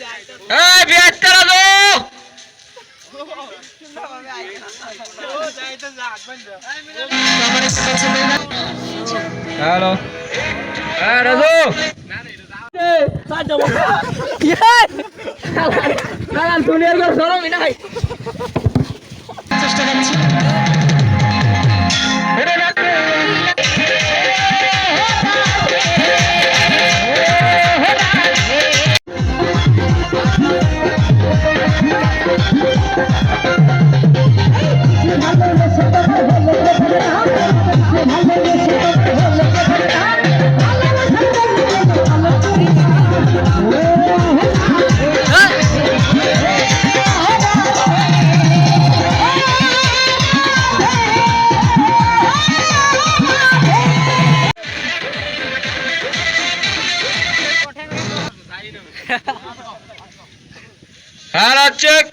এই বিয়ারটা রাজু হ্যালো। হ্যাঁ রাজু। হ্যাঁ চেক